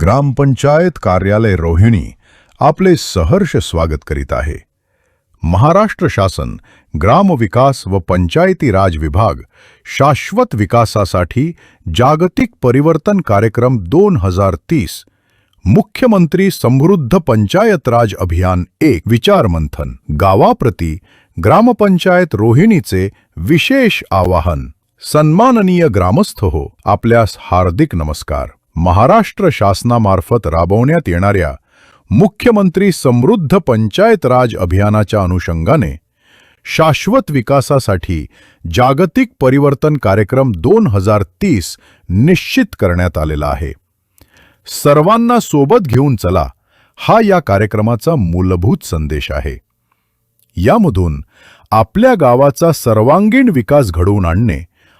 ग्रामपंचायत कार्यालय रोहिणी आपले सहर्ष स्वागत करीत आहे. महाराष्ट्र शासन ग्रामविकास व पंचायती राज विभाग शाश्वत विकासासाठी जागतिक परिवर्तन कार्यक्रम दोन हजार तीस मुख्यमंत्री समृद्ध पंचायत राज अभियान एक विचार मंथन गावाप्रती ग्रामपंचायत रोहिणीचे विशेष आवाहन. सन्माननीय ग्रामस्थ हो आपल्यास हार्दिक नमस्कार. महाराष्ट्र शासनामार्फत राबवण्यात येणाऱ्या मुख्यमंत्री समृद्ध पंचायत राज अभियानाच्या अनुषंगाने शाश्वत विकासासाठी जागतिक परिवर्तन कार्यक्रम दोन हजार तीस निश्चित करण्यात आलेला आहे. सर्वांना सोबत घेऊन चला हा या कार्यक्रमाचा मूलभूत संदेश आहे. यामधून आपल्या गावाचा सर्वांगीण विकास घडवून आणणे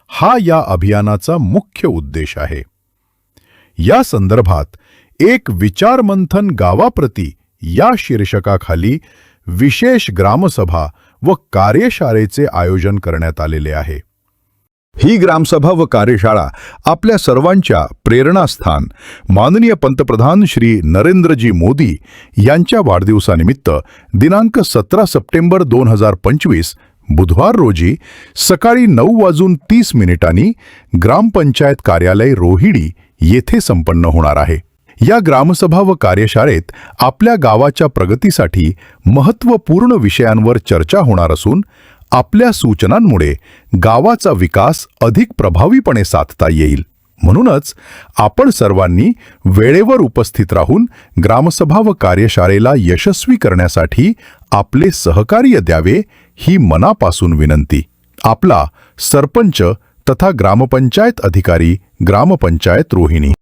हा या अभियानाचा मुख्य उद्देश आहे. या संदर्भात एक विचारमंथन गावाप्रती या शीर्षकाखाली विशेष ग्रामसभा व कार्यशाळेचे आयोजन करण्यात आलेले आहे. ही ग्रामसभा व कार्यशाळा आपल्या सर्वांच्या प्रेरणास्थान. माननीय पंतप्रधान श्री नरेंद्रजी मोदी यांच्या वाढदिवसानिमित्त दिनांक सतरा सप्टेंबर दोन हजार पंचवीस बुधवार रोजी सकाळी नऊ वाजून तीस मिनिटांनी ग्रामपंचायत कार्यालय रोहिडी येथे संपन्न होणार आहे. या ग्रामसभा व कार्यशाळेत आपल्या गावाच्या प्रगतीसाठी महत्त्वपूर्ण विषयांवर चर्चा होणार असून आपल्या सूचनांमुळे गावाचा विकास अधिक प्रभावीपणे साधता येईल. म्हणूनच आपण सर्वांनी वेळेवर उपस्थित राहून ग्रामसभा व कार्यशाळेला यशस्वी करण्यासाठी आपले सहकार्य द्यावे ही मनापासून विनंती. आपला सरपंच तथा ग्रामपंचायत अधिकारी ग्रामपंचायत रोहिणी.